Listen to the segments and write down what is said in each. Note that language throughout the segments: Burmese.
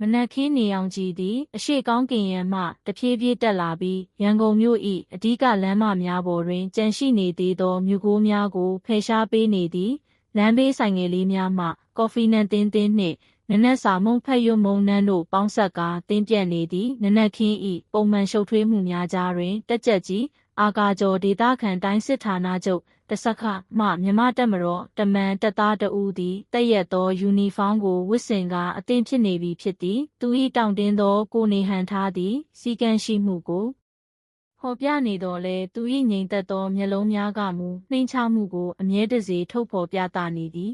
မနက်ခင်းနေအောင်ကြည်သည် အရှိကောင်းကင်ရန်မှတဖြည်းဖြည်းတက်လာပြီးရန်ကုန်မြို့၏အဓိကလမ်းမများပေါ်တွင်ကြန့်ရှိနေသေးသောမြို့ကိုးများကိုဖယ်ရှားပေးနေသည်လမ်းဘေးဆိုင်ငယ်လေးများမှကော်ဖီနံတင်းတင်းနှင့်နနက်စာမုံဖက်ရွမုံနှန်းတို့ပေါင်းဆက်ကာတင်းပြက်နေသည်နနက်ခင်း၏ပုံမှန်ရှုပ်ထွေးမှုများကြားတွင်တက်ကြက်ကြီးအာကာကျော်ဒေတာခန်တိုင်းစစ်ဌာနချုပ် တစခမှမြမတက်မတော်တမန်တက်သားတဦးသည်တက်ရက်သောယူနီဖောင်းကိုဝတ်ဆင်ကာအသင်ဖြစ်နေပြီဖြစ်သည်သူ၏တောင့်တင်းသောကိုနေဟန်ထားသည်စီကံရှိမှုကိုဖော်ပြနေတော်လဲသူ၏ငြိမ်သက်သောမျက်လုံးများကမူနှိမ်ချမှုကိုအမြဲတစေထုတ်ဖော်ပြသနေသည်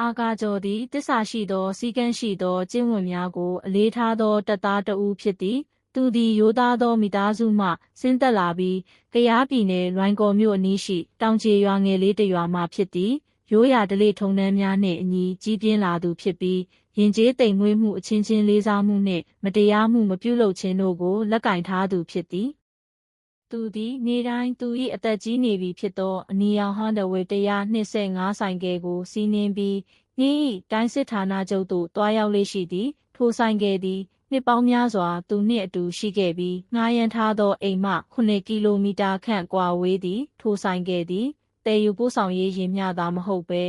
အာကာကျော်သည်တစ္ဆာရှိသောစီကံရှိသောကျင့်ဝတ်များကိုအလေးထားသောတက်သားတဦးဖြစ်သည် သူသည်ရိုးသားသောမိသားစုမှဆင်းသက်လာပြီးကရားပြည်နယ်လွိုင်ကော်မြို့အနီးရှိတောင်ကျေရွာငယ်လေးတစ်ရွာမှဖြစ်သည်ရိုးရာဓလေ့ထုံတမ်းများနှင့်အညီကြီးပြင်းလာသူဖြစ်ပြီးရင်ကျေးတိမ်မွေးမှုအချင်းချင်းလေးစားမှုနှင့်မတရားမှုမပြုလုပ်ခြင်းတို့ကိုလက်ကင်ထားသူဖြစ်သည်သူသည်နေတိုင်းသူ၏အသက်ကြီးနေပြီဖြစ်သောအနီရောင်ဟန်ဒဝေ125ဆိုင်ကယ်ကိုစီးနှင်းပြီးဤ၏တိုင်းစစ်ဌာနချုပ်သို့တွားရောက်လေရှိသည်ထိုဆိုင်ကယ်သည် နှစ်ပေါင်းများစွာသူနှင့်အတူရှိခဲ့ပြီးငှားရမ်းထားသောအိမ်မှ9ကီလိုမီတာခန့်ကွာဝေးသည်ထိုဆိုင်ခဲ့သည်တည်ယူပို့ဆောင်ရေးရင်မျှသာမဟုတ်ပဲ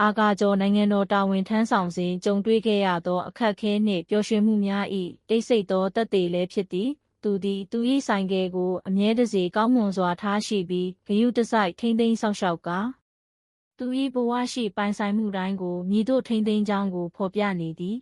အာကာကျော်နိုင်ငံတော်တာဝန်ထမ်းဆောင်စဉ်ကြုံတွေ့ခဲ့ရသောအခက်ခဲနှင့်ပျော်ရွှင်မှုများ၏တိတ်ဆိတ်သောတက်သေးလည်းဖြစ်သည်သူသည်သူ၏ဆိုင်ကယ်ကိုအမြဲတစေကောင်းမွန်စွာထားရှိပြီးဂယုတစိုက်ထိမ့်သိမ်းဆောက်ရှောက်ကာသူ၏ဘဝရှိပိုင်ဆိုင်မှုတိုင်းကိုမြည်တို့ထိမ့်သိမ်းကြောင်းကိုဖော်ပြနေသည်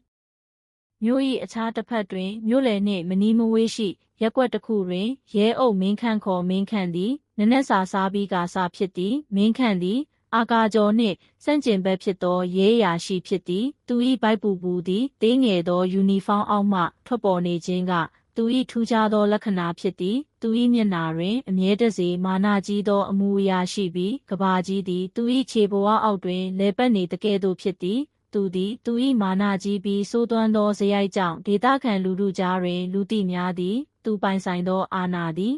မြို့၏အခြားတစ်ဖက်တွင်မြို့လယ်နှင့်မနီးမဝေးရှိရက်ကွက်တစ်ခုတွင်ရဲအုပ်မင်းခန့်ခေါ်မင်းခန့်သည်နနက်စာစားပြီးကစားဖြစ်သည်မင်းခန့်သည်အာကာကျော်နှင့်စန့်ကျင်ဘက်ဖြစ်သောရဲရာရှိဖြစ်သည်သူ၏ဗိုက်ပူပူသည်တင်းငယ်သောယူနီဖောင်းအောက်မှထွက်ပေါ်နေခြင်းကသူ၏ထူးခြားသောလက္ခဏာဖြစ်သည်သူ၏မျက်နာတွင်အမြဲတစေမာနာကြီးသောအမူအရာရှိပြီးကဘာကြီးသည်သူ၏ခြေဘဝအောက်တွင်လဲပတ်နေတကဲ့သို့ဖြစ်သည် သူသည် သူ၏မာနကြီးပြီးစိုးသွမ်းသောဇယိုက်ကြောင့်ဒေသခံလူထုကြားတွင် လူသိများသည် သူပိုင်ဆိုင်သောအာဏာသည်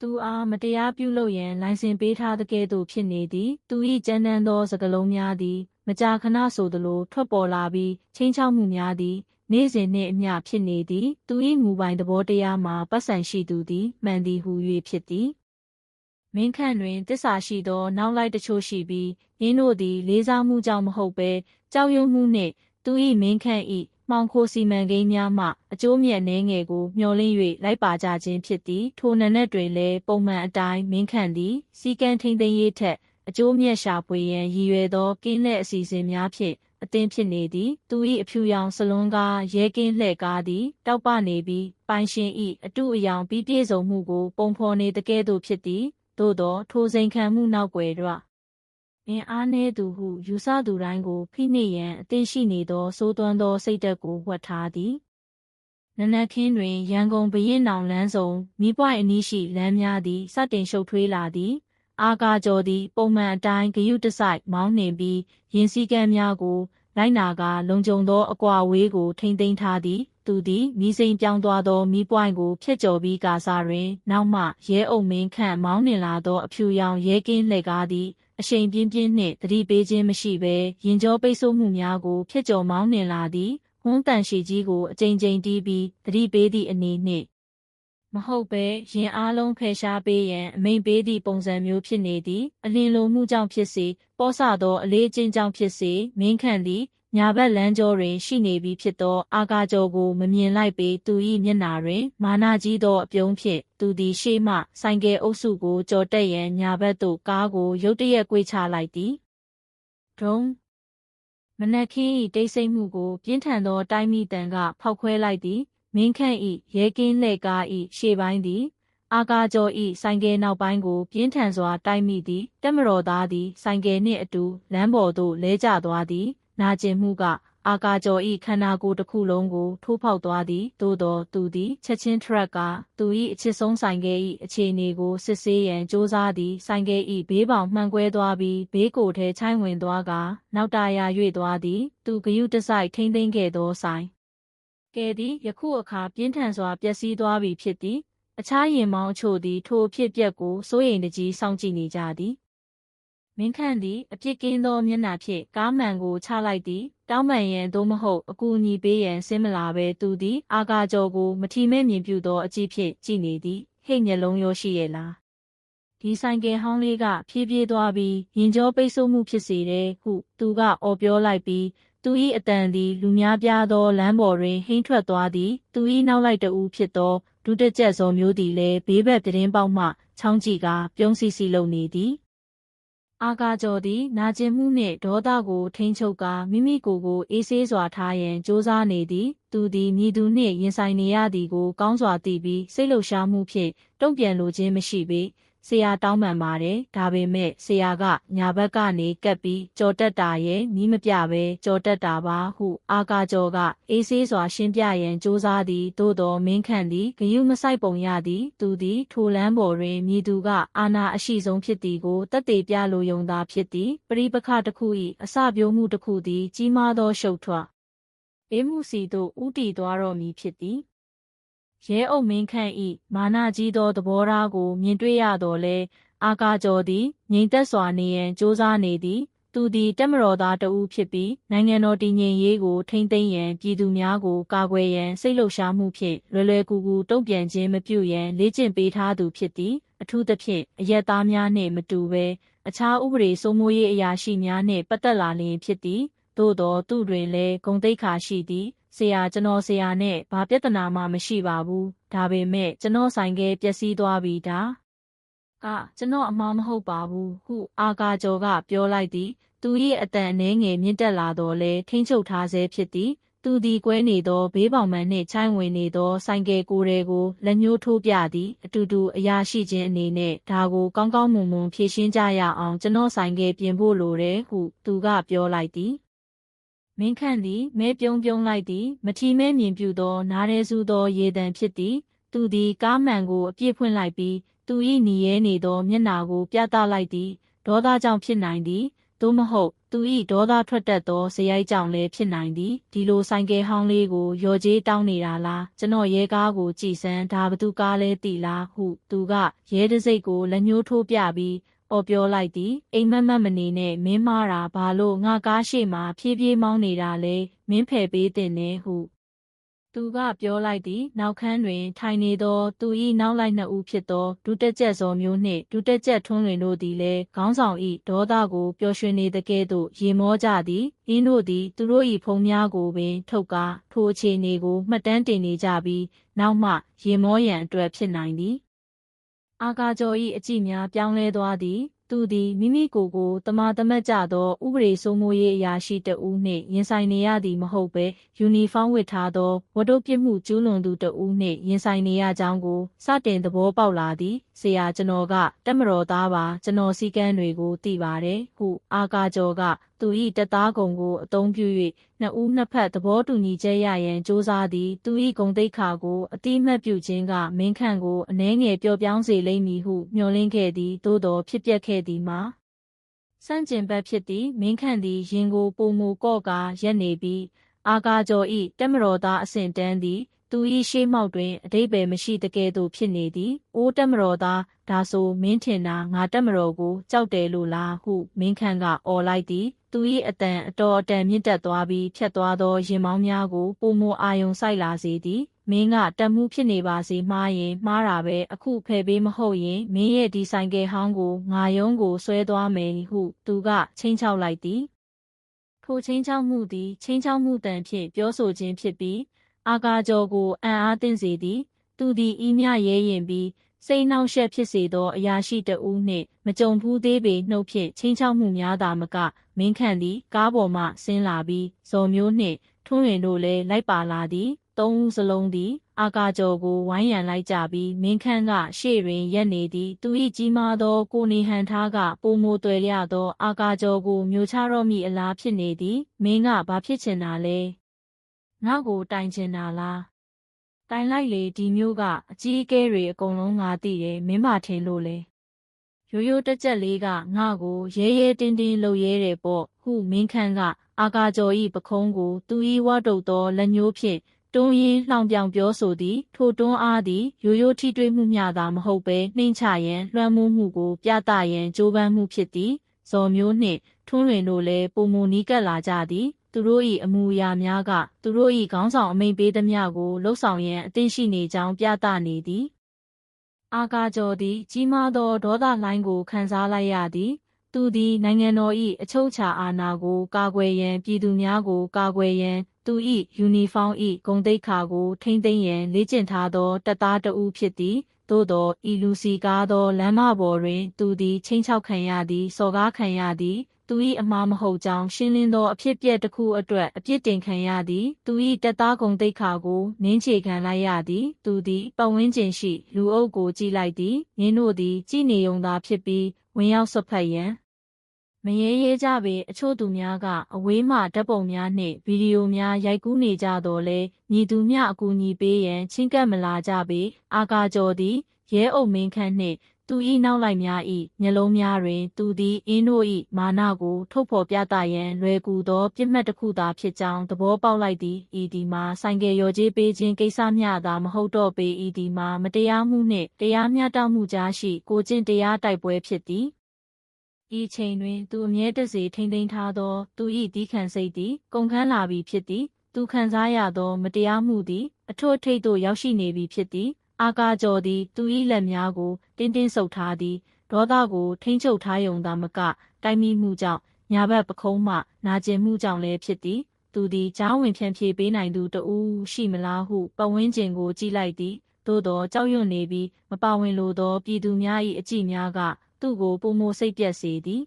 သူအားမတရားပြုလုပ်ရန်လိုင်စင်ပေးထားတဲ့ကဲ့သို့ဖြစ်နေသည် သူ၏ကြမ်းတမ်းသောစကားလုံးများသည် မကြာခဏဆိုသလိုထွက်ပေါ်လာပြီးချင်းချောက်မှုများသည် နေ့စဉ်နှင့်အမျှဖြစ်နေသည် သူ၏မူပိုင်သဘောတရားမှာပတ်စံရှိသူသည်မှန်သည်ဟု၍ဖြစ်သည် မင်းခန့်တွင်တစ္ဆာရှိသော နောက်လိုက်တချို့ရှိပြီးရင်းတို့သည် လေးစားမှုကြောင့်မဟုတ်ဘဲကြောက်ရွံ့မှုနှင့်သူ၏မင်းခန့်၏မှောင်ခိုစီမံကိန်းများမှအကျိုးမြတ်နှဲငယ်ကိုမျှော်လင့်၍လိုက်ပါကြခြင်းဖြစ်သည်ထိုနံနက်တွင်လည်းပုံမှန်အတိုင်းမင်းခန့်သည်စီကံထိန်သိမ်းရေးထက်အကျိုးမြတ်ရှာဖွေရန်ရည်ရွယ်သောကင်းလက်အစီအစဉ်များဖြင့်အသင်းဖြစ်နေသည်သူ၏အဖြူရောင်စလွန်းကားရဲကင်းလှဲ့ကားသည်တောက်ပနေပြီးပိုင်ရှင်၏အတုအယောင်ပြီးပြည့်စုံမှုကိုပုံဖော်နေတကဲ့သို့ဖြစ်သည် သို့သောထိုစိန်ခံမှုနောက်ွယ်တော့အင်အားနည်းသူဟုယူဆသူတိုင်းကိုဖိနှိပ်ရန်အသင့်ရှိနေသောစိုးသွမ်းသောစိတ်သက်ကိုဝှက်ထားသည်နနက်ခင်းတွင်ရန်ကုန်ဘရင်နောင်လမ်းစုံမိပွိုင်အနီးရှိလမ်းများသည်စတင်ရှုပ်ထွေးလာသည်အာကာကျော်သည်ပုံမှန်အတိုင်းဂယုတစိုက်မောင်းနှင်ပြီးရင်စည်းကမ်းများကို လိုက်နာကလုံခြုံသောအကွာဝေးကိုထိမ့်သိမ်းထားသည် သူသည်မိစိန်ပြောင်းသွားသောမိပွိုင်ကိုဖျက်ကျော်ပြီးကာစားတွင် နောက်မှရဲအုပ်မင်းခန့်မောင်းနှင်လာသောအဖြူရောင်ရဲကင်းလှည့်ကားသည်အရှိန်ပြင်းပြင်းနှင့်တတိပေးခြင်းမရှိဘဲရင်ကြောပိတ်ဆို့မှုများကိုဖျက်ကျော်မောင်းနှင်လာသည်ဟွန်းတန်ရှိကြီးကိုအကြိမ်ကြိမ်တီးပြီးတတိပေးသည့်အနေနှင့် မဟုတ်ပဲရင်အားလုံးဖယ်ရှားပေးရန်အမိန်ပေးသည့်ပုံစံမျိုးဖြစ်နေသည်အလင်းလိုမှုကြောင့်ဖြစ်စေပောဆသောအလေးအကျင့်ကြောင့်ဖြစ်စေမင်းခန့်သည်ညာဘက်လမ်းကျောတွင်ရှိနေပြီဖြစ်သော အာကာကျော်ကိုမမြင်လိုက်ပေသူ၏မျက်နာတွင် မာနကြီးသောအပြုံးဖြင့်သူသည်ရှေ့မှဆိုင်ကယ်အုပ်စုကိုကြော်တက်ရန်ညာဘက်သို့ကားကိုရုတ်တရက်ကွေ့ချလိုက်သည်ဒုံမနက်ခင်း၏တိတ်ဆိတ်မှုကို ပြင်းထန်သောတိုင်းမိတန်ကဖောက်ခွဲလိုက်သည် မင်းခန့်၏ရဲကင်းလှဲ့ကား၏ရှေ့ပိုင်းသည် အာကာကျော်၏ဆိုင်ကယ်နောက်ပိုင်းကို ပြင်းထန်စွာတိုက်မိသည်တက်မတော်သားသည်ဆိုင်ကယ်နှင့်အတူလမ်းပေါ်သို့လဲကျသွားသည်နာကျင်မှုကအာကာကျော်ဤခန္ဓာကိုယ်တစ်ခုလုံးကိုထိုးဖောက်သွားသည်သို့သောသူသည်ချက်ချင်းထရက်ကသူ၏အချစ်ဆုံးဆိုင်ကယ်၏အခြေအနေကိုစစ်ဆေးရန်စ조사သည်ဆိုင်ကယ်၏ဘေးပေါင်မှန်ကွဲသွားပြီးဘေးကိုယ်ထဲချိုင်းဝင်သွားကနောက်တာယာ၍သွားသည်သူဂယုတစိုက်ထိမ့်သိမ့်ခဲ့သောဆိုင် ကဲသည်ယခုအခါပြင်းထန်စွာပျက်စီးသွားပြီဖြစ်သည်အခြားရင်မောင်းအချို့သည်ထိုအဖြစ်ပျက်ကိုစိုးရိမ်တကြီးစောင့်ကြည့်နေကြသည်မင်းခန့်သည်အပြစ်ကင်းသောမျက်နှာဖြင့်ကားမှန်ကိုချလိုက်သည်တောင်းပန်ရန်သို့မဟုတ်အကူအညီပေးရန်ဆင်းမလာဘဲသူသည် အာကာကျော်ကိုမထီမဲ့မြင်ပြုသောအကြည့်ဖြင့်ကြည့်နေသည်ဟိတ်မျက်လုံးရောရှိရဲ့လားဒီဆိုင်ကယ်ဟောင်းလေးကဖြည်းဖြည်းသွားပြီးရင်ကြောပိတ်ဆို့မှုဖြစ်စေတယ်ဟုသူကအော်ပြောလိုက်ပြီး သူ၏အတန်သည်လူများပြားသောလမ်းပေါ်တွင်ဟိမ့်ထွက်သွားသည် သူ၏နောက်လိုက်တဦးဖြစ်သောဒုတကြက်စောမျိုးသည်လည်းဘေးဘက်ပြတင်းပေါက်မှချောင်းကြည့်ကပြုံးစီစီလုံနေသည်အာကာကျော်သည်နာကျင်မှုနှင့်ဒေါသကိုထိန်းချုပ်ကာမိမိကိုယ်ကိုအေးဆေးစွာထားရန်ကြိုးစားနေသည် သူသည်မြည်သူနှင့်ရင်ဆိုင်နေရသည်ကိုကောင်းစွာသိပြီးစိတ်လှုပ်ရှားမှုဖြင့်တုံ့ပြန်လိုခြင်းမရှိပေ ဆရာတောင်းပန်ပါတယ်ဒါပေမဲ့ဆရာကညာဘက်ကနေကပ်ပြီးကြော်တက်တာရဲ့မီးမပြပဲကြော်တက်တာပါဟုအာကာကျော်ကအေးဆေးစွာရှင်းပြရန်ကြိုးစားသည်သို့တော်မင်းခန့်သည်ဂယုမဆိုင်ပုံရသည်သူသည်ထိုလမ်းပေါ်တွင်မြည်သူကအာနာအရှိဆုံးဖြစ်သည်ကိုတက်သေးပြလိုယုံသာဖြစ်သည်ပရိပခတစ်ခု၏အစပြိုးမှုတစ်ခုသည်ကြီးမားသောရှုပ်ထွအေးမှုစီသို့ဥတီသွားတော်မူဖြစ်သည် ရဲအုပ်မင်းခန့်ဤမာနကြီးသောသဘောထားကို မြင်တွေ့ရတော်လဲအာကာကျော်သည်ငြိမ်သက်စွာနေရန်ကြိုးစားနေသည်သူသည်တက်မတော်သားတဦးဖြစ်ပြီးနိုင်ငံတော်တည်ငြိမ်ရေးကိုထိမ့်သိမ်းရန်ပြည်သူများကိုကာကွယ်ရန်စိတ်လှုပ်ရှားမှုဖြင့်လွယ်လွယ်ကူကူတုံ့ပြန်ခြင်းမပြုရန်လေ့ကျင့်ပေးထားသူဖြစ်သည်အထူးသဖြင့်အရက်သားများနှင့်မတူဘဲအခြားဥပဒေစိုးမိုးရေးအရာရှိများနှင့်ပတ်သက်လာလျင်ဖြစ်သည်သို့သောသူတွင်လည်းဂုံတိတ်ခါရှိသည် ဆရာကျွန်တော်ဆရာနဲ့ဘာပြဿနာမှမရှိပါဘူးဒါပေမဲ့ကျွန်တော်ဆိုင်ကပျက်စီးသွားပြီဒါကကျွန်တော်အမှားမဟုတ်ပါဘူးဟုအာကာကျော်ကပြောလိုက်သည်သူ၏အတန်အနှဲငယ်မြင့်တက်လာတော့လဲထိမ့်ချုပ်ထားဆဲဖြစ်သည်သူသည်ကွဲနေသောဘေးပေါင်မှန်နှင့်ချိုင်းဝင်နေသောဆိုင်ကယ်ကိုယ်တွေကိုလက်ညှိုးထိုးပြသည်အတူတူအရာရှိခြင်းအနေနဲ့ဒါကိုကောင်းကောင်းမွန်မွန်ဖြည့်ရှင်းကြရအောင်ကျွန်တော်ဆိုင်ကယ်ပြင်ဖို့လိုတယ်ဟုသူကပြောလိုက်သည် မင်းခန့်သည်မဲပြုံးပြုံးလိုက်သည်မထီမဲမြင်ပြူသော နားရဲစုသောရေတံဖြစ်သည် သူသည်ကားမှန်ကိုအပြည့်ဖွင့်လိုက်ပြီးသူ၏หนีရဲနေသောမျက်နာကို ပြသလိုက်သည်ဒေါသကြောင့်ဖြစ်နိုင်သည်သို့မဟုတ် သူ၏ဒေါသထွက်တတ်သောဇယိုက်ကြောင့်လည်းဖြစ်နိုင်သည်ဒီလိုဆိုင်ကယ်ဟောင်းလေးကိုရော်ကြေးတောင်းနေတာလားကျွန်တော်ရဲကားကိုကြည်စမ်းဒါဘသူကားလဲတီလားဟု သူကရဲတစိတ်ကိုလက်ညှိုးထိုးပြပြီး အော်ပြောလိုက်သည်အိမ်မက်မက်မနေနဲ့မင်းမားတာဘာလို့ငါကားရှိမှဖြည်းဖြည်းမောင်းနေတာလဲမင်းဖယ်ပေးတင်နေဟုသူကပြောလိုက်သည်နောက်ခန်းတွင် ထိုင်နေသောသူ၏နောက်လိုက်နှစ်ဦးဖြစ်သောဒုတက်ကျက်စောမျိုးနှင့်ဒုတက်ကျက်ထွန်းလွင်တို့သည်လည်းခေါင်းဆောင်၏ဒေါသကိုပျော်ရွှင်နေသကဲ့သို့ရေမောကြသည်အင်းတို့သည်သူတို့၏ဖုံများကိုပင်ထုတ်ကားထိုအခြေအနေကိုမှတ်တမ်းတင်နေကြပြီးနောက်မှရေမောရန်အတွက်ဖြစ်နိုင်သည် အာကာကျော်၏အကြည့်များပြောင်းလဲသွားသည် သူသည်မိမိကိုယ်ကိုတမာတမတ်ကြသောဥပဒေစိုးမိုးရေးအရာရှိတဦးနှင့်ရင်ဆိုင်နေရသည်မဟုတ်ဘဲယူနီဖောင်းဝတ်ထားသောဝတ္ထုပြစ်မှုကျူးလွန်သူတဦးနှင့်ရင်ဆိုင်နေရကြောင်းကိုစတင်သဘောပေါက်လာသည်ဆရာကျွန်တော်ကတက်မတော်သားပါကျွန်တော်စီကန်းတွေကိုသိပါတယ်ဟုအာကာကျော်ကသူ၏တက်သားကုံကိုအသုံးပြု၍နှစ်ဦးနှစ်ဖက်သဘောတူညီချက်ရရန်စ조사သည်သူ၏ဂုံတိတ်ခါကိုအတိမတ်ပြုခြင်းကမင်းခန့်ကိုအနှဲငယ်ပျော့ပြောင်းစေလိမ့်မည်ဟုမျှော်လင့်ခဲ့သည်သို့တော်ဖြစ်ပျက်ခဲ့သည်မှာစန့်ကျင်ဘက်ဖြစ်သည်မင်းခန့်သည်ရင်ကိုပုံမူကော့ကာရက်နေပြီးအာကာကျော်၏တက်မတော်သားအဆင့်တန်းသည် သူ၏ရှေးမောက်တွင်အတိတ်ပဲမရှိတကယ်သို့ဖြစ်နေသည်။အိုးတက်မတော်သားဒါဆိုမင်းထင်တာငါတက်မတော်ကိုကြောက်တယ်လို့လားဟုမင်းခန့်ကအော်လိုက်သည်။သူ၏အတန်အတော်အတန်မြင့်တက်သွားပြီးဖြတ်သွားသောရင်မောင်းများကိုပုံမအာယုံဆိုင်လာစေသည်။မင်းကတက်မှုဖြစ်နေပါစေမှားရင်မှားတာပဲအခုဖယ်ပေးမဟုတ်ရင်မင်းရဲ့ဒီဆိုင်ကယ်ဟောင်းကိုငါယုံကိုဆွဲသွားမယ်ဟုသူကချင်းချောက်လိုက်သည်။ထိုချင်းချောက်မှုသည်ချင်းချောက်မှုတန်ဖြင့်ပြောဆိုခြင်းဖြစ်ပြီး အာကာကျော်ကိုအံ့အားသင့်စေသည် သူသည်ဤမြရဲရင်ပြီးစိတ်နှောက်ယှက်ဖြစ်စေသောအရာရှိတဦးနှင့်မကြုံဘူးသေးပေနှုတ်ဖြင့်ချင်းချောက်မှုများသာမကမင်းခန့်သည် ကားပေါ်မှဆင်းလာပြီးဇော်မျိုးနှင့်ထွန်းရင်တို့လည်းလိုက်ပါလာသည်သုံးဦးစလုံးသည် အာကာကျော်ကိုဝိုင်းရန်လိုက်ကြပြီးမင်းခန့်ကရှေ့တွင်ရက်နေသည်သူ၏ကြီးမားသောကိုနေဟန်ထားကပုံမိုးတွယ်ရသော အာကာကျော်ကိုမျိုးချတော့မိအလားဖြစ်နေသည်မင်းကဘာဖြစ်ချင်တာလဲ ငါ့ကိုတိုင်ချင်တာလားတိုင်လိုက်လေဒီမျိုးကအကြီးအကဲတွေအကုန်လုံးငါသိတယ်မင်းမထင်လို့လေရိုးရိုးတက်ကြက်လေးကငါ့ကိုရဲရဲတင်းတင်းလှုပ်ရဲတယ်ပေါ့ဟုမင်းခန့်ကအာကာကျော်ဤပခုံးကိုသူဤဝတ်တုတ်သောလက်ညှိုးဖြင့်တွန်းရင်းလှောင်ပြောင်ပြောဆိုသည်ထိုတွန်းအားသည်ရိုးရိုးထိတွေ့မှုမျှသာမဟုတ်ဘဲနှိမ့်ချရန်လွှမ်းမိုးမှုကိုပြသရန်ကြိုးပမ်းမှုဖြစ်သည်ဇော်မျိုးနှင့်ထွန်းလွင်တို့လည်းပုံမူနီးကပ်လာကြသည် သူတို့၏အမူအရာများက သူတို့၏ခေါင်းဆောင်အမိန့်ပေးသမျှကိုလှုပ်ဆောင်ရန်အသင့်ရှိနေကြောင်းပြသနေသည်အာကာကျော်သည် ကြီးမားသောဒေါသလှိုင်းကိုခံစားလိုက်ရသည် သူသည်နိုင်ငံတော်၏အချုပ်အခြာအာဏာကို ကာကွယ်ရန်ပြည်သူများကို ကာကွယ်ရန်သူ၏ယူနီဖောင်း၏ဂုံတိတ်ခါကို ထိမ့်သိမ်းရန်လေ့ကျင့်ထားသောတပ်သားတဦးဖြစ်သည်သို့သောဤလူစီကားသောလမ်းမပေါ်တွင် သူသည်ချင်းချောက်ခံရသည်စော်ကားခံရသည် သူ၏အမှားမဟုတ်ကြောင်းရှင်းလင်းသောအဖြစ်ပြက်တစ်ခုအတွက်အပြစ်တင်ခံရသည် သူ၏တပ်သားကုံတိတ်ခါကိုနင်းချေခံလိုက်ရသည် သူသည်ပတ်ဝန်းကျင်ရှိ လူအုပ်ကိုကြည့်လိုက်သည်ငင်းတို့သည်ကြည်နေုံသာဖြစ်ပြီးဝင်ရောက်ဆွတ်ဖက်ရန်မရေရဲကြပေအချို့သူများကအဝေးမှဓာတ်ပုံများနှင့်ဗီဒီယိုများရိုက်ကူးနေကြတော့လဲညီသူမျှအကူအညီပေးရန်ချင်းကပ်မလာကြပေအာကာကျော်သည်ရဲအုပ်မင်းခန့်နှင့် သူ၏နောက်လိုက်များ၏မျက်လုံးများတွင် သူသည်အင်းတို့၏မာနကို ထုတ်ဖော်ပြသရန်လွယ်ကူသောပြစ်မှတ်တစ်ခုသာဖြစ်ကြောင်းသဘောပေါက်လိုက်သည်ဤဒီမှာဆိုင်ကယ်ရော်ကြေးပေးခြင်းကိစ္စမျှသာမဟုတ်တော့ပေဤဒီမှာမတရားမှုနှင့်တရားမျှတမှုကြားရှိ ကိုကျင့်တရားတိုက်ပွဲဖြစ်သည်ဤချိန်တွင်သူအမြဲတစေထိမ့်သိမ်းထားသော သူ၏ဒီခံစိတ်သည်ကုန်ခန်းလာပြီဖြစ်သည် သူခံစားရသော မတရားမှုသည် အထွတ်ထိပ်သို့ရောက်ရှိနေပြီဖြစ်သည် အာကာကျော်သည် သူ၏လက်များကို တင်းတင်းဆုပ်ထားသည်ဒေါသကို ထိမ့်ချုပ်ထားယုံသာမက တိုက်မိမှုကြောင့်ညာဘက်ပခုံးမှ နာကျင်မှုကြောင့်လည်းဖြစ်သည်သူသည်ကြားဝင်ဖြန့်ဖြေပေးနိုင်သူတဦးရှိမလားဟုပတ်ဝန်းကျင်ကိုကြည့်လိုက်သည်သို့သောကြောက်ရွံ့နေပြီးမပါဝင်လိုသော ပြည်သူများ၏အကြည့်များက သူ့ကိုပုံမစိတ်ပြက်စေသည်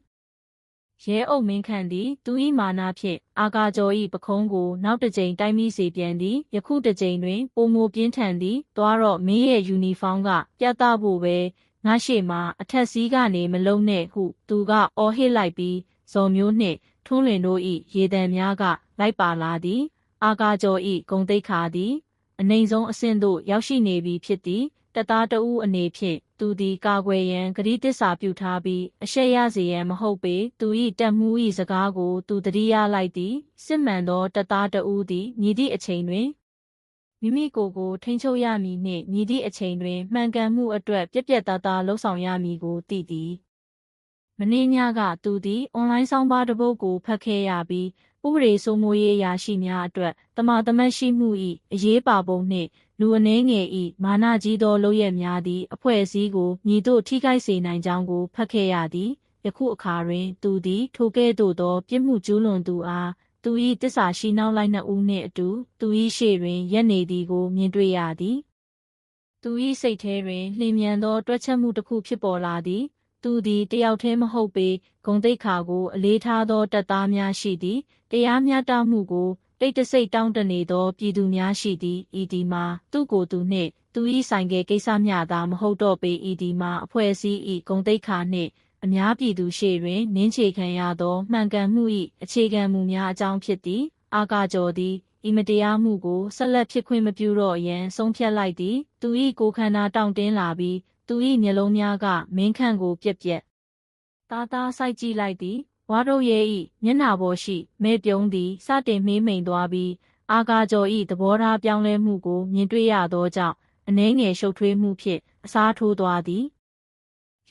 ရဲအုပ်မင်းခန့်သည် သူ၏မာနာဖြင့်အာကာကျော်၏ပခုံးကိုနောက်တစ်ကြိမ်တိုက်မိစေပြန်သည်ယခုတစ်ကြိမ်တွင်ပုံမပြင်းထန်သည်သွားတော့မင်းရဲ့ယူနီဖောင်းကပြသဖို့ပဲငါရှိမှအထက်စီးကနေမလုံးနဲ့ဟု သူကအော်ဟစ်လိုက်ပြီးဇော်မျိုးနှင့်ထွန်းလွင်တို့၏ရေတံများကလိုက်ပါလာသည် အာကာကျော်၏ဂုံတိတ်ခါသည် အနိုင်ဆုံးအဆင့်သို့ရောက်ရှိနေပြီဖြစ်သည်တသားတဦးအနေဖြင့် သူသည်ကာကွယ်ရန်ဂရိတစ္ဆာပြုထားပြီးအရှက်ရစေရန်မဟုတ်ပေသူ၏တက်မှု၏စကားကိုသူတတိယလိုက်သည်စစ်မှန်သောတသားတဦးသည်မြည်သည့်အချိန်တွင်မိမိကိုယ်ကိုထိန်းချုပ်ရမည်နှင့်မြည်သည့်အချိန်တွင်မှန်ကန်မှုအတွက်ပြက်ပြက်သားသားလှုံ့ဆော်ရမည်ကိုသိသည်မင်းညကသူသည်အွန်လိုင်းဆောင်းပါးတစ်ပုဒ်ကိုဖတ်ခဲ့ရပြီးဥပဒေစိုးမိုးရေးအရာရှိများအတွက်တမာတမတ်ရှိမှု၏အရေးပါပုံနှင့် လူအနှဲငယ်၏မာနကြီးသောလုပ်ရက်များသည့်အဖွဲ့အစည်းကိုမြည်သို့ထိခိုက်စေနိုင်ကြောင်းကိုဖတ်ခဲ့ရသည်ယခုအခါတွင် သူသည်ထိုကဲ့သို့သောပြစ်မှုကျူးလွန်သူအားသူ၏တစ္ဆာရှိနောက်လိုက်နှစ်ဦးနှင့်အတူသူ၏ရှေ့တွင်ရက်နေသည်ကိုမြင်တွေ့ရသည်သူ၏စိတ်ထဲတွင်လျင်မြန်သောတွက်ချက်မှုတစ်ခုဖြစ်ပေါ်လာသည် သူသည်တယောက်တည်းမဟုတ်ပေဂုံတိတ်ခါကို အလေးထားသောတပ်သားများရှိသည်တရားမျှတမှုကို တိတ်တဆိတ်တောင်းတနေသောပြည်သူများရှိသည်ဤဒီမှာသူ့ကိုယ်သူနှင့်သူ၏ဆိုင်ကယ်ကိစ္စမျှသာမဟုတ်တော့ပေဤဒီမှာအဖွဲ့အစည်း၏ဂုံတိတ်ခါနှင့်အများပြည်သူရှေ့တွင်နင်းချေခံရသောမှန်ကန်မှု၏အခြေခံမူများအကြောင်းဖြစ်သည်အာကာကျော်သည်ဤမတရားမှုကိုဆက်လက်ဖြစ်ခွင့်မပြုတော့ရန်ဆုံးဖြတ်လိုက်သည်သူ၏ကိုခန္ဓာတောင့်တင်းလာပြီးသူ၏မျက်လုံးများကမင်းခန့်ကိုပြက်ပြက်သားသားစိုက်ကြည့်လိုက်သည် ဝါတို့ရဲ့ဤမျက်နာပေါ်ရှိမဲပြုံးသည်စတင်မေးမိန်သွားပြီးအာကာကျော်ဤသဘောထားပြောင်းလဲမှုကိုမြင်တွေ့ရသောကြောင့်အနှဲငယ်ရှုပ်ထွေးမှုဖြင့်အစားထိုးသွားသည်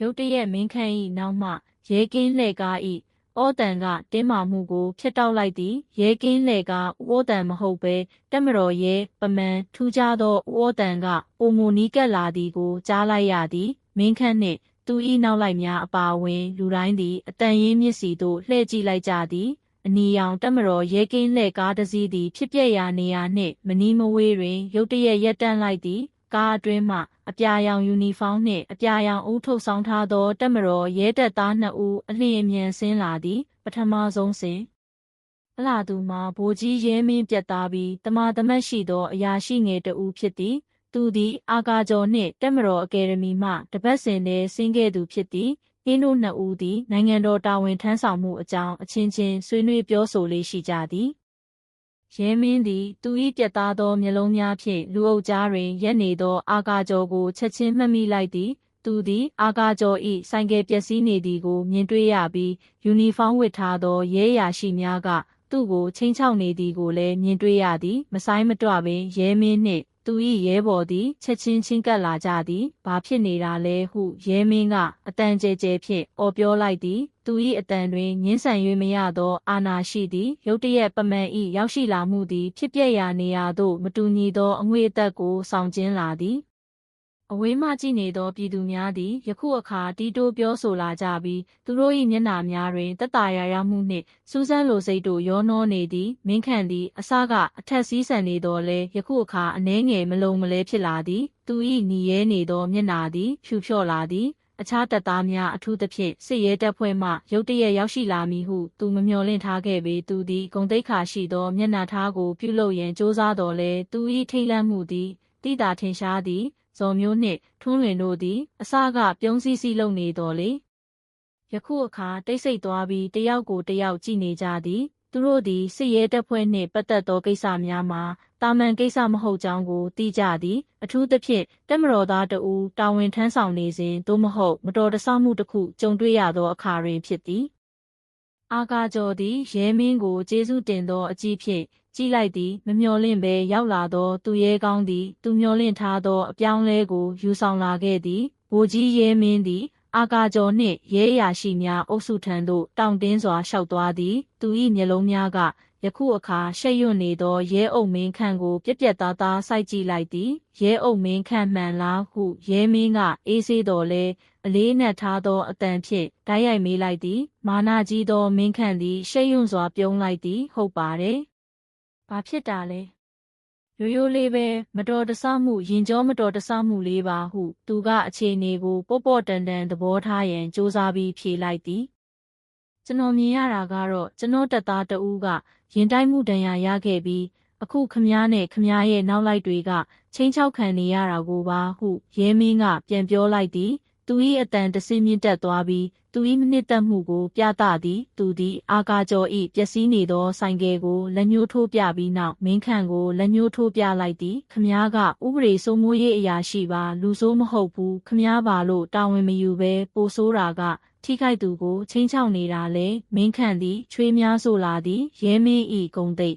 ရုတ်တရက်မင်းခန့်ဤနောက်မှရဲကင်းလှဲ့ကားဤဩတန်ကတင်းမာမှုကိုဖျက်တောက်လိုက်သည်ရဲကင်းလှဲ့ကဩတန်မဟုတ်ပဲတက်မတော်ရဲပမန်ထူးခြားသောဩတန်ကပုံမူနီးကပ်လာသည်ကိုကြားလိုက်ရသည်မင်းခန့်နှင့် သူ၏နောက်လိုက်များအပါအဝင် လူတိုင်းသည်အတန်ရင်းမြစ်စီသို့လှည့်ကြည့်လိုက်ကြသည်အနီရောင်တက်မတော်ရဲကင်းလှဲ့ကားတစ်စီးသည် ဖြစ်ပျက်ရာနေရာနှင့်မနီးမဝေးတွင် ရုတ်တရက်ရက်တန့်လိုက်သည်ကားအတွင်းမှအပြာရောင်ယူနီဖောင်းနှင့်အပြာရောင်ဦးထုတ်ဆောင်ထားသောတက်မတော်ရဲတပ်သားနှစ်ဦးအလျင်အမြန်ဆင်းလာသည် ပထမဆုံးစဉ်အလာသူမှာဗိုလ်ကြီးရဲမင်းပြတ်သားပြီးတမာတမတ်ရှိသောအရာရှိငယ်တဦးဖြစ်သည် သူသည် အာကာကျော်နှင့်တက်မတော်အကယ်ဒမီမှတပတ်စဉ်တည်းဆင်းခဲ့သူဖြစ်သည်အင်းတို့နှစ်ဦးသည် နိုင်ငံတော်တာဝန်ထမ်းဆောင်မှုအကြောင်းအချင်းချင်းဆွေးနွေးပြောဆိုလေးရှိကြသည်ရဲမင်းသည် သူ၏ပြတ်သားသောမျက်လုံးများဖြင့်လူအုပ်ကြားတွင်ရက်နေသော အာကာကျော်ကိုချက်ချင်းမှတ်မိလိုက်သည်သူသည် အာကာကျော်၏ဆိုင်ကယ်ပျက်စီးနေသည်ကိုမြင်တွေ့ရပြီးယူနီဖောင်းဝတ်ထားသောရဲရာရှိများကသူ့ကိုချင်းချောက်နေသည်ကိုလည်းမြင်တွေ့ရသည်မဆိုင်မတွပင်ရဲမင်းနှင့် သူသူ၏ရဲဘော်သည်ချက်ချင်းချင်းကပ်လာကြသည်ဘာဖြစ်နေတာလဲဟုရဲမင်းကအတန်ကျဲကျဲဖြင့်အော်ပြောလိုက်သည်သူ၏အတန်တွင်ငင်းဆန်၍မရသော အာနာရှိသည်ရုတ်တရက်ပမန်၏ရောက်ရှိလာမှုသည်ဖြစ်ပျက်ရာနေရာသို့မတူညီသောအငွေအသက်ကိုဆောင်ကျင်းလာသည် အဝေးမှကြည့်နေသောပြည်သူများသည်ယခုအခါတီးတိုးပြောဆိုလာကြပြီးသူတို့၏မျက်နှာများတွင်တက်တာရရမှုနှင့်စူးစမ်းလိုစိတ်တို့ရောနှောနေသည်မင်းခန့်သည်အစကအထက်စီးဆန်နေတော်လဲယခုအခါအနှဲငယ်မလုံမလဲဖြစ်လာသည်သူ၏ညီရဲနေသောမျက်နှာသည်ဖြူဖြော့လာသည်အခြားတပ်သားများအထူးသဖြင့်စစ်ရဲတပ်ဖွဲ့မှရုတ်တရက်ရောက်ရှိလာမည်ဟုသူမမျှော်လင့်ထားခဲ့ပေသူသည်ဂုံတိတ်ခါရှိသောမျက်နှာထားကိုပြုလုပ်ရန်စ조사တော်လဲသူ၏ထိတ်လန့်မှုသည်တိတာထင်ရှားသည် ဇော်မျိုးနှင့်ထွန်းလွင်တို့သည် အစကပြုံးစည်းစည်းလုပ်နေတော်လေယခုအခါတိတ်ဆိတ်သွားပြီးတယောက်ကိုတယောက်ကြည့်နေကြသည်သူတို့သည်စစ်ရဲတပ်ဖွဲ့နှင့်ပတ်သက်သောကိစ္စများမှာတာမန်ကိစ္စမဟုတ်ကြောင်းကိုသိကြသည် အထူးသဖြင့်တက်မတော်သားတဦးတာဝန်ထမ်းဆောင်နေစဉ်သို့မဟုတ်မတော်တဆမှုတစ်ခုကြုံတွေ့ရသောအခါတွင်ဖြစ်သည်အာကာကျော်သည်ရဲမင်းကိုကျေးဇူးတင်သောအကြည့်ဖြင့် ကြည့်လိုက်သည်မမျော်လင့်ဘဲရောက်လာသောသူရဲကောင်းသည် သူမျော်လင့်ထားသောအပြောင်းလဲကိုယူဆောင်လာခဲ့သည်ဗိုလ်ကြီးရဲမင်းသည်အာကာကျော်နှင့်ရဲအရာရှိများအုပ်စုထံသို့တောင်တင်းစွာလျှောက်သွားသည် သူ၏မျက်လုံးများကယခုအခါရှက်ရွံ့နေသောရဲအုပ်မင်းခန့်ကိုပြက်ပြက်သားသားစိုက်ကြည့်လိုက်သည်ရဲအုပ်မင်းခန့်မှန်လားဟုရဲမင်းကအေးဆေးတော်လဲအလေးနက်ထားသောအတန်ဖြင့်ဓာတ်ရိုက်မေးလိုက်သည် မာနာကြီးသောမင်းခန့်သည်ရှက်ရွံ့စွာပြုံးလိုက်သည်ဟုတ်ပါတယ် ဘာဖြစ်တာလဲရိုးရိုးလေးပဲမတော်တဆမှုရင်ကြောမတော်တဆမှုလေးပါဟု သူကအခြေအနေကိုပေါ့ပေါ့တန်တန်သဘောထားရန်စူးစမ်းပြီးဖြေလိုက်သည်ကျွန်တော်မြင်ရတာကတော့ကျွန်တော်တက်သားတဦးကရင်တိုက်မှုဒဏ်ရာရခဲ့ပြီးအခုခမားနဲ့ခမားရဲ့နောက်လိုက်တွေကချင်းချောက်ခံနေရတာကိုပါဟုရဲမင်းကပြန်ပြောလိုက်သည် သူ၏အတန်တဆင်းမြင့်တက်သွားပြီးသူ၏မနစ်သက်မှုကို ပြသသည်သူသည်အာကာကျော်၏ပျက်စီးနေသောဆိုင်ကယ်ကိုလက်ညှိုးထိုးပြပြီးနောက်မင်းခန့်ကိုလက်ညှိုးထိုးပြလိုက်သည်ခမားကဥပဒေစိုးမိုးရေးအရာရှိပါလူဆိုးမဟုတ်ဘူးခမားပါလို့တာဝန်မယူဘဲပိုဆိုးတာကထိခိုက်သူကိုချင်းချောက်နေတာလေမင်းခန့်သည်ချွေးများဆိုလာသည်ရဲမင်းဤဂုံသိတ်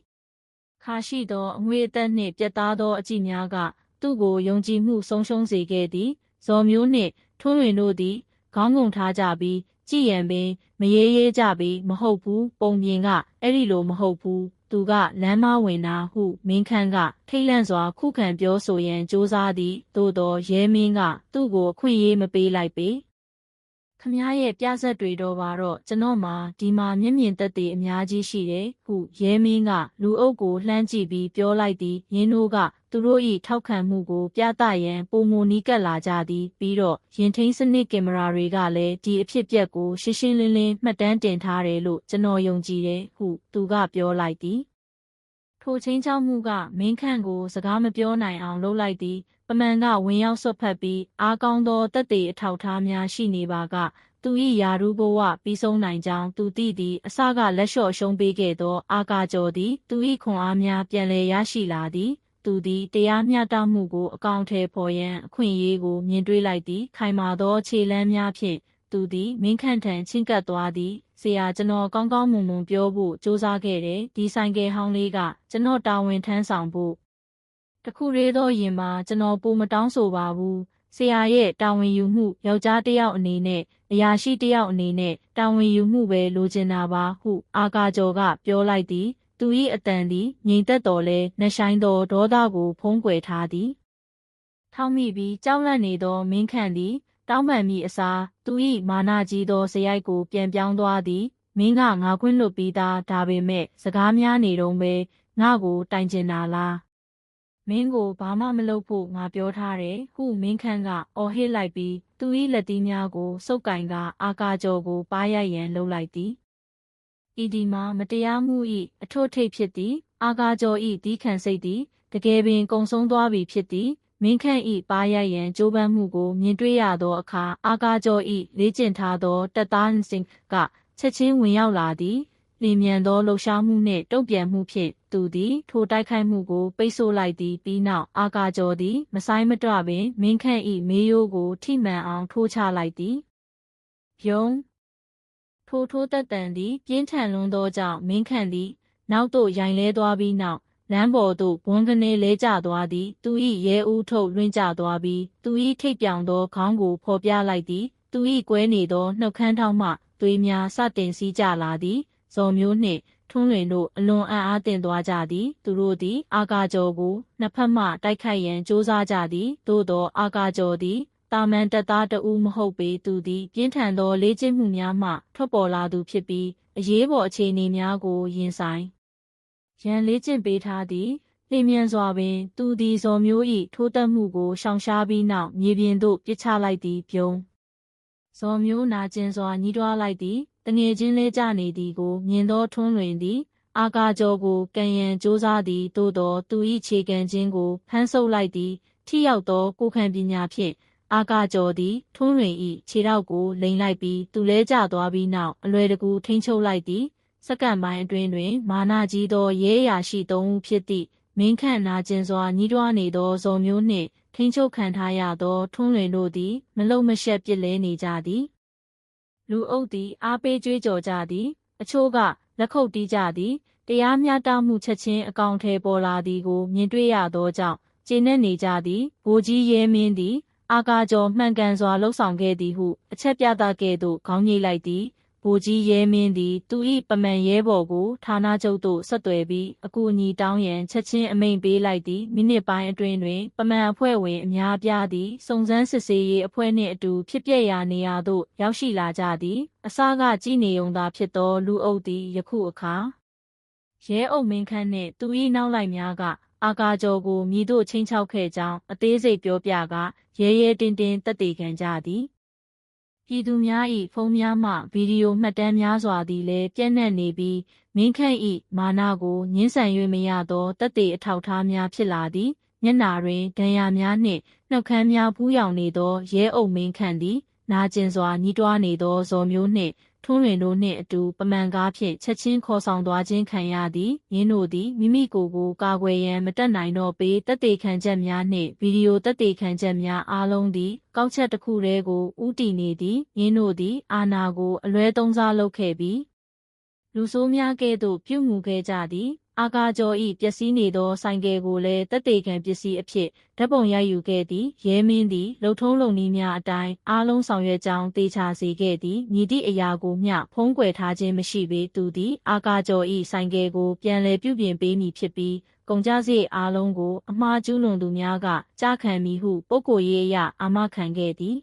ခါရှိသောအငွေအသက်နှင့်ပြတ်သားသောအကြည့်များကသူ့ကိုယုံကြည်မှုဆုံးရှုံးစေခဲ့သည်ဇော်မျိုးနှင့် ထွန်းဝင်တို့သည်ခေါင်းငုံထားကြပြီးကြည်ရန်ပင် မရေးရေးကြပြီးမဟုတ်ဘူးပုံပြင်ကအဲ့ဒီလိုမဟုတ်ဘူးသူကလမ်းမဝင်တာဟုမင်းခန့်ကထိတ်လန့်စွာ ခုခံပြောဆိုရန်စ조사သည်သို့သောရဲမင်းကသူ့ကိုအခွင့်အရေးမပေးလိုက်ပေ ခမားရဲ့ပြဆက်တွေတော့ပါတော့ကျွန်တော်မှာဒီမှာမျက်မြင်သက်သေအများကြီးရှိတယ်ဟုရဲမင်းကလူအုပ်ကိုလှမ်းကြည့်ပြီးပြောလိုက်သည်ရင်းတို့ကသူတို့၏ထောက်ခံမှုကိုပြသရန်ပုံမနီးကပ်လာကြသည်ပြီးတော့ရင်ထိန်စနစ်ကင်မရာတွေကလည်းဒီအဖြစ်အပျက်ကိုရှင်းရှင်းလင်းလင်းမှတ်တမ်းတင်ထားတယ်လို့ကျွန်တော်ယုံကြည်တယ်ဟုသူကပြောလိုက်သည်ထိုချင်းချောက်မှုကမင်းခန့်ကိုစကားမပြောနိုင်အောင်လုပ်လိုက်သည် ပမန်ကဝင်ရောက်ဆွတ်ဖက်ပြီးအားကောင်းသောတက်တေအထောက်ထားများရှိနေပါကသူ၏ယာရုဘဝပြီးဆုံးနိုင်ကြောင်းသူသိသည်အစကလက်လျှော့ရှုံးပေးခဲ့သော အာကာကျော်သည်သူ၏ခွန်အားများပြန်လည်ရရှိလာသည်သူသည်တရားမျှတမှုကိုအကောင့်ထဲပေါ်ရန်အခွင့်အရေးကိုမြင်တွေ့လိုက်သည်ခိုင်မာသောခြေလမ်းများဖြင့်သူသည်မင်းခန့်ထံချင်းကပ်သွားသည်ဆရာကျွန်တော်ကောင်းကောင်းမွန်မွန်ပြောဖို့စူးစမ်းခဲ့တယ်ဒီဆိုင်ကယ်ဟောင်းလေးကကျွန်တော်တာဝန်ထမ်းဆောင်ဖို့ တခုရေးသောရင်မှာကျွန်တော်ပိုမတောင်းဆိုပါဘူးဆရာရဲ့တာဝန်ယူမှုယောက်ျားတစ်ယောက်အနေနဲ့အရာရှိတစ်ယောက်အနေနဲ့တာဝန်ယူမှုပဲလိုချင်တာပါဟုအာကာကျော်ကပြောလိုက်သည် သူ၏အတန်သည်ငြိမ်သက်တော်လဲနှဆိုင်သောဒေါသကိုဖုံးကွယ်ထားသည်ထောက်မိပြီးကြောက်လန့်နေသောမင်းခန့်သည် တောင်းပန်မိအစားသူ၏မာနကြီးသောဇယိုက်ကိုပြန်ပြောင်းသွားသည်မင်းကငါခွင့်လွတ်ပြီးသားဒါပေမဲ့စကားများနေတော့ပဲငါ့ကိုတိုင်ကျင်တာလား မင်းကိုဘာမှမလုပ်ဖို့ငါပြောထားတယ်ဟုမင်းခန့်ကအော်ဟစ်လိုက်ပြီးသူ၏လက်သီးများကိုစုပ်ကင်ကအာကာကျော်ကိုပါရိုက်ရန်လှုပ်လိုက်သည်ဤဒီမှာမတရားမှု၏အထွတ်ထိပ်ဖြစ်သည်အာကာကျော်၏ဒီခံစိတ်သည်တကယ်ပင်ကုံဆုံးသွားပြီဖြစ်သည်မင်းခန့်၏ပါရိုက်ရန်ကြိုးပမ်းမှုကိုမြင်တွေ့ရသောအခါအာကာကျော်၏လေ့ကျင့်ထားသောတပ်သားစင်ကချက်ချင်းဝင်ရောက်လာသည် လျင်မြန်သောလှုပ်ရှားမှုနှင့်တုံ့ပြန်မှုဖြင့်သူသည်ထိုတိုက်ခိုက်မှုကိုပိတ်ဆို့လိုက်သည်ပြီးနောက်အာကာကျော်သည်မဆိုင်မတွပင်မင်းခန့်၏မေးရိုးကိုထိမှန်အောင်ထိုးချလိုက်သည်ယုံထိုထိုးသက်တန်သည်ပြင်းထန်လွန်းသောကြောင့်မင်းခန့်သည်နောက်သို့ရိုင်လဲသွားပြီးနောက်လမ်းပေါ်သို့ဘွန်းကနေလဲကျသွားသည်သူ၏ရဲဦးထုတ်လွင့်ကျသွားပြီးသူ၏ထိပ်ပြောင်သောခေါင်းကိုဖော်ပြလိုက်သည်သူ၏ကွဲနေသောနှုတ်ခမ်းထောက်မှသွေးများစတင်စီးကြလာသည် ဇော်မျိုးနှင့်ထွန်းလွင်တို့အလွန်အံ့အားသင့်သွားကြသည် သူတို့သည် အာကာကျော်ကိုနှစ်ဖက်မှတိုက်ခိုက်ရန်ကြိုးစားကြသည်သို့သောအာကာကျော်သည်တာမန်တပ်သားတဦးမဟုတ်ပေသူသည်ပြင်းထန်သောလေ့ကျင့်မှုများမှထွက်ပေါ်လာသူဖြစ်ပြီးအရေးပေါ်အခြေအနေများကိုရင်ဆိုင်ရန်လေ့ကျင့်ပေးထားသည်လျင်မြန်စွာပင် သူသည်ဇော်မျိုး၏ထိုးတက်မှုကိုရှောင်ရှားပြီးနောက်မြေပြင်သို့ပစ်ချလိုက်သည်ပြုံး ဇော်မျိုးနာကျင်စွာညှိတွားလိုက်သည်တငယ်ချင်းလေးကြနေသည်ကိုမြင်သောထွန်းလွင်သည်အာကာကျော်ကိုကံရန်စ조사သည်သို့သောသူ၏ခြေကံချင်းကိုဖမ်းဆုပ်လိုက်သည်ထိရောက်သောကိုယ်ခံပညာဖြင့်အာကာကျော်သည်ထွန်းလွင်၏ခြေထောက်ကိုလိမ်လိုက်ပြီးသူလဲကျသွားပြီးနောက်အလွယ်တကူထိန်းချုပ်လိုက်သည်စက္ကန့်ပိုင်းအတွင်းတွင် မာနာကြီးသောရဲအရာရှိသုံးဦးဖြစ်သည့်မင်းခန့်နာကျင်စွာညှိတွားနေသောဇော်မျိုးနှင့် ထိန်းချုပ်ခံထားရသော ထွန်းလွင်တို့သည် မလုံမရှက်ပစ်လဲနေကြသည် လူအုပ်သည် အားပေးကြွေးကြော်ကြသည် အချို့ကလက်ခုပ်တီးကြသည်တရားမျှတမှုချက်ချင်းအကောင့်ထဲပေါ်လာသည်ကို မြင်တွေ့ရသောကြောင့်ကျေနပ်နေကြသည်ဗိုလ်ကြီးရဲမင်းသည် အာကာကျော်မှန်ကန်စွာလှုပ်ဆောင်ခဲ့သည်ဟု အချက်ပြသကဲ့သို့ခေါင်းငိတ်လိုက်သည် ဗိုလ်ကြီးရဲမင်းသည်သူ၏ပမှန်ရဲဘော်ကိုဌာနချုပ်သို့ဆက်သွယ်ပြီးအကူအညီတောင်းရန်ချက်ချင်းအမိန့်ပေးလိုက်သည်မိနစ်ပိုင်းအတွင်းတွင် ပမှန်အဖွဲ့ဝင်အများပြားသည်စုံစမ်းစစ်ဆေးရေးအဖွဲ့နှင့်အတူဖြစ်ပျက်ရာနေရာသို့ရောက်ရှိလာကြသည်အစကကြည်နေုံသာဖြစ်သောလူအုပ်သည်ယခုအခါရဲအုပ်မင်းခန့်နှင့်သူ၏နောက်လိုက်များကအာကာကျော်ကိုမြည်တို့ချင်းချောက်ခဲ့ကြောင်းအသေးစိတ်ပြောပြကရဲရဲတင်းတင်းတက်တည်ခံကြသည် ပြည်သူများ၏ဖုန်းများမှဗီဒီယိုမှတ်တမ်းများစွာသည်လည်းပြန့်နှံ့နေပြီးမင်းခန့်၏မာနကိုညှင်းဆန်၍မရသောတက်တည်အထောက်ထားများဖြစ်လာသည်မျက်နာတွင်ဒဏ်ရာများနှင့်နှုတ်ခမ်းများဖူးယောင်နေသောရဲအုပ်မင်းခန့်သည်နာကျင်စွာညှိတွားနေသောဇော်မျိုးနှင့် ထွန်းလွင်တို့နှင့်အတူပမှန်ကားဖြင့်ချက်ချင်းခေါ်ဆောင်သွားခြင်းခံရသည်ယင်းတို့သည်မိမိကိုယ်ကိုကာကွယ်ရန်မတက်နိုင်တော့ပေတက်တေခံချက်များနှင့်ဗီဒီယိုတက်တေခံချက်များအားလုံးသည်ကောက်ချက်တစ်ခုတည်းကိုဥတီနေသည်ယင်းတို့သည်အာနာကိုအလွဲသုံးစားလုပ်ခဲ့ပြီးလူဆိုးများကဲ့သို့ပြုမှုခဲ့ကြသည် အာကာကျော်ဤပျက်စီးနေသောဆိုင်ကယ်ကိုလည်းတက်တေခံပစ္စည်းအဖြစ်ဓာတ်ပုံရိုက်ယူခဲ့သည်ရဲမင်းသည်လှုပ်ထုံးလုံနည်းများအတိုင်းအားလုံးဆောင်ရွက်ကြောင်းသေချာစေခဲ့သည်မြည်သည့်အရာကိုမျှဖုံးကွယ်ထားခြင်းမရှိပေသူသည်အာကာကျော်ဤဆိုင်ကယ်ကိုပြန်လည်ပြုပြင်ပေးမည်ဖြစ်ပြီးကုန်ကြစရိတ်အားလုံးကိုအမှားကျူးလွန်သူများကကြားခံမည်ဟုပုဂ္ဂိုလ်ရေးအရအာမခံခဲ့သည်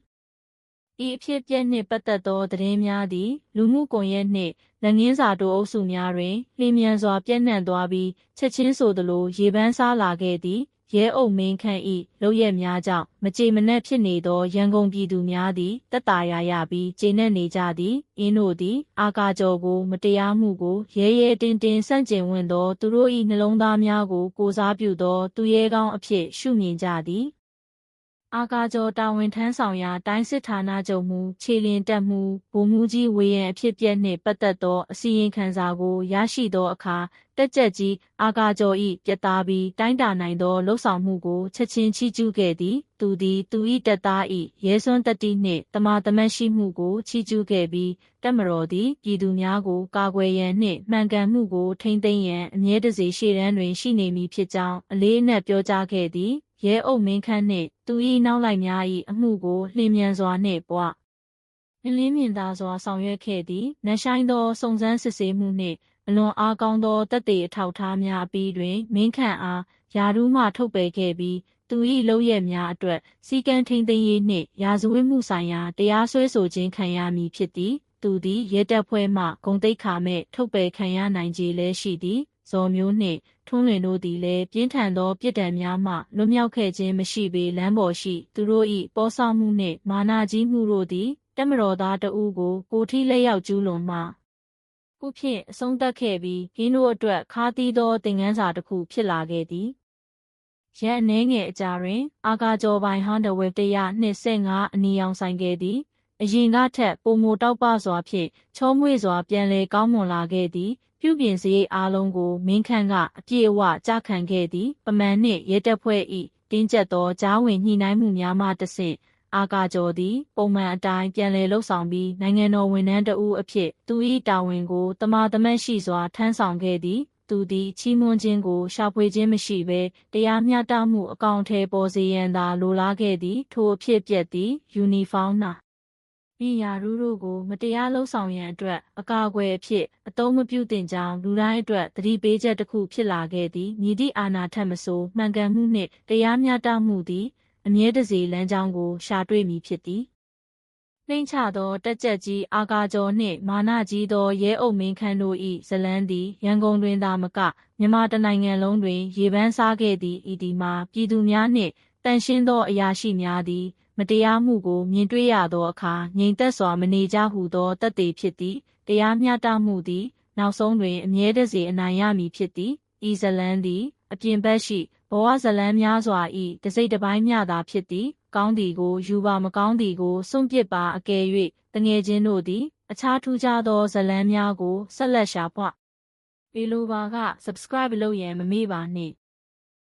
ဤအဖြစ်ပြက်နှင့်ပတ်သက်သောသတင်းများသည် လူမှုကွန်ရက်နှင့်လက်ငင်းစာတိုအုပ်စုများတွင်လျင်မြန်စွာပြန့်နှံ့သွားပြီးချက်ချင်းဆိုသလိုရေပန်းစားလာခဲ့သည်ရဲအုပ်မင်းခန့်၏လုပ်ရက်များကြောင့်မကြေမနက်ဖြစ်နေသောရန်ကုန်ပြည်သူများသည်တက်တာရရပြီးကျေနပ်နေကြသည်အင်းတို့သည် အာကာကျော်ကိုမတရားမှုကိုရဲရဲတင်းတင်းဆန့်ကျင်ဝင်သော သူတို့၏နှလုံးသားများကိုကိုစားပြုသော သူရဲကောင်းအဖြစ်ရှုမြင်ကြသည် အာကာကျော်တာဝန်ထမ်းဆောင်ရာတိုင်းစစ်ဌာနချုပ်မှခြေလျင်တက်မှုဗိုလ်မှူးကြီးဝေယံအဖြစ်ပြက်နှင့်ပတ်သက်သောအစီရင်ခံစာကိုရရှိသောအခါတက်ကြက်ကြီးအာကာကျော်၏ပြက်သားပြီးတိုင်းတာနိုင်သောလှုပ်ဆောင်မှုကိုချက်ချင်းချီးကျူးခဲ့သည်သူသည်သူ၏တက်သား၏ရဲစွမ်းတတိနှင့်တမာတမတ်ရှိမှုကိုချီးကျူးခဲ့ပြီးတက်မတော်သည်ပြည်သူများကိုကာကွယ်ရန်နှင့်မှန်ကန်မှုကိုထိန်းသိမ်းရန်အမြဲတစေရှေ့တန်းတွင်ရှိနေမည်ဖြစ်ကြောင်းအလေးအနက်ပြောကြားခဲ့သည် ရဲအုပ်မင်းခန့်နှင့်သူ၏နောက်လိုက်များ၏အမှုကိုလျင်မြန်စွာနှင့်ပွားလင်းလင်းမြင်သာစွာဆောင်ရွက်ခဲ့သည်နတ်ဆိုင်သောစုံစမ်းစစ်ဆေးမှုနှင့်အလွန်အားကောင်းသောတက်သေးအထောက်ထားများအပြီးတွင်မင်းခန့်အားယာရူးမှထုတ်ပယ်ခဲ့ပြီးသူ၏လုပ်ရက်များအတွက်စီကံထိန်သိမ်းရေးနှင့်ရာဇဝတ်မှုဆိုင်ရာတရားစွဲဆိုခြင်းခံရမည်ဖြစ်သည် သူသည်ရဲတပ်ဖွဲ့မှဂုံတိတ်ခါမဲ့ထုတ်ပယ်ခံရနိုင်ခြေလည်းရှိသည် ဇော်မျိုးနှင့်ထွန်းလွင်တို့သည်လည်းပြင်းထန်သောပြစ်ဒဏ်များမှလွတ်မြောက်ခဲ့ခြင်းမရှိပေလမ်းပေါ်ရှိသူတို့၏ပေါ်ဆောင်မှုနှင့်မာနာကြီးမှုတို့သည်တက်မတော်သားတဦးကိုကိုထီလက်ရောက်ကျူးလွန်မှခုဖြင့်အဆုံးသတ်ခဲ့ပြီးရင်းတို့အတွက်ခါးသီးသောသင်ခန်းစာတစ်ခုဖြစ်လာခဲ့သည်ရန်အနေငယ်အကြာတွင် အာကာကျော်ပိုင်ဟန်ဒဝက်125အနီရောင်ဆိုင်ခဲ့သည်အရင်ကထက်ပုံမတောက်ပစွာဖြင့်ချောမွေ့စွာပြန်လည်ကောင်းမွန်လာခဲ့သည် ပြုပြင်စရိတ်အားလုံးကိုမင်းခန့်ကအပြည့်အဝကြားခံခဲ့သည်ပမန်နှင့်ရဲတပ်ဖွဲ့၏တင်းကျပ်သောကြားဝင်ညှိနှိုင်းမှုများမှတဆင့်အာကာကျော်သည်ပုံမှန်အတိုင်းပြန်လည်လှုပ်ဆောင်ပြီးနိုင်ငံတော်ဝန်ထမ်းတဦးအဖြစ်သူ၏တာဝန်ကိုတမာတမတ်ရှိစွာထမ်းဆောင်ခဲ့သည်သူသည်ချီးမွမ်းခြင်းကိုရှာဖွေခြင်းမရှိဘဲတရားမျှတမှုအကောင့်ထဲပေါ်စေရန်သာလိုလားခဲ့သည်ထိုအဖြစ်ပြက်သည်ယူနီဖောင်းနာ မိယာရူးတို့ကို မတရားလှုပ်ဆောင်ရန်အတွက် အကာအကွယ်အဖြစ် အသုံးမပြုသင့်ကြောင်း လူတိုင်းအတွက် သတိပေးချက်တစ်ခု ဖြစ်လာခဲ့သည်မြည်သည့်အာဏာထက်မဆို မှန်ကန်မှုနှင့် တရားမျှတမှုသည် အမြဲတစေလမ်းကြောင်းကို ရှာတွေ့မည်ဖြစ်သည် နှိမ့်ချသော တက်ကြက်ကြီးအာကာကျော်နှင့် မာနကြီးသော ရဲအုပ်မင်းခန်းတို့၏ဇလန်းသည် ရန်ကုန်တွင်သာမက မြန်မာတနိုင်ငံလုံးတွင် ရေပန်းစားခဲ့သည့်ဤဒီမှာ ပြည်သူများနှင့်တန်ရှင်းသောအရာရှိများသည် မတရားမှုကိုမြင်တွေ့ရသောအခါငြိမ်သက်စွာမနေကြဟုသောတသက်ဖြစ်သည်တရားမျှတမှုသည် နောက်ဆုံးတွင်အမြဲတစေအနိုင်ရမည်ဖြစ်သည်ဤဇလန်းသည်အပြင်ဘက်ရှိဘဝဇလန်းများစွာဤတစိတ်တစ်ပိုင်းမျှသာဖြစ်သည်ကောင်းသည်ကိုယူပါမကောင်းသည်ကိုစွန့်ပစ်ပါအကယ်၍တငယ်ချင်းတို့သည် အခြားထူးခြားသောဇလန်းများကိုဆက်လက်ရှာဖွေပေလိုပါက subscribe လုပ်ရန်မမေ့ပါနှင့်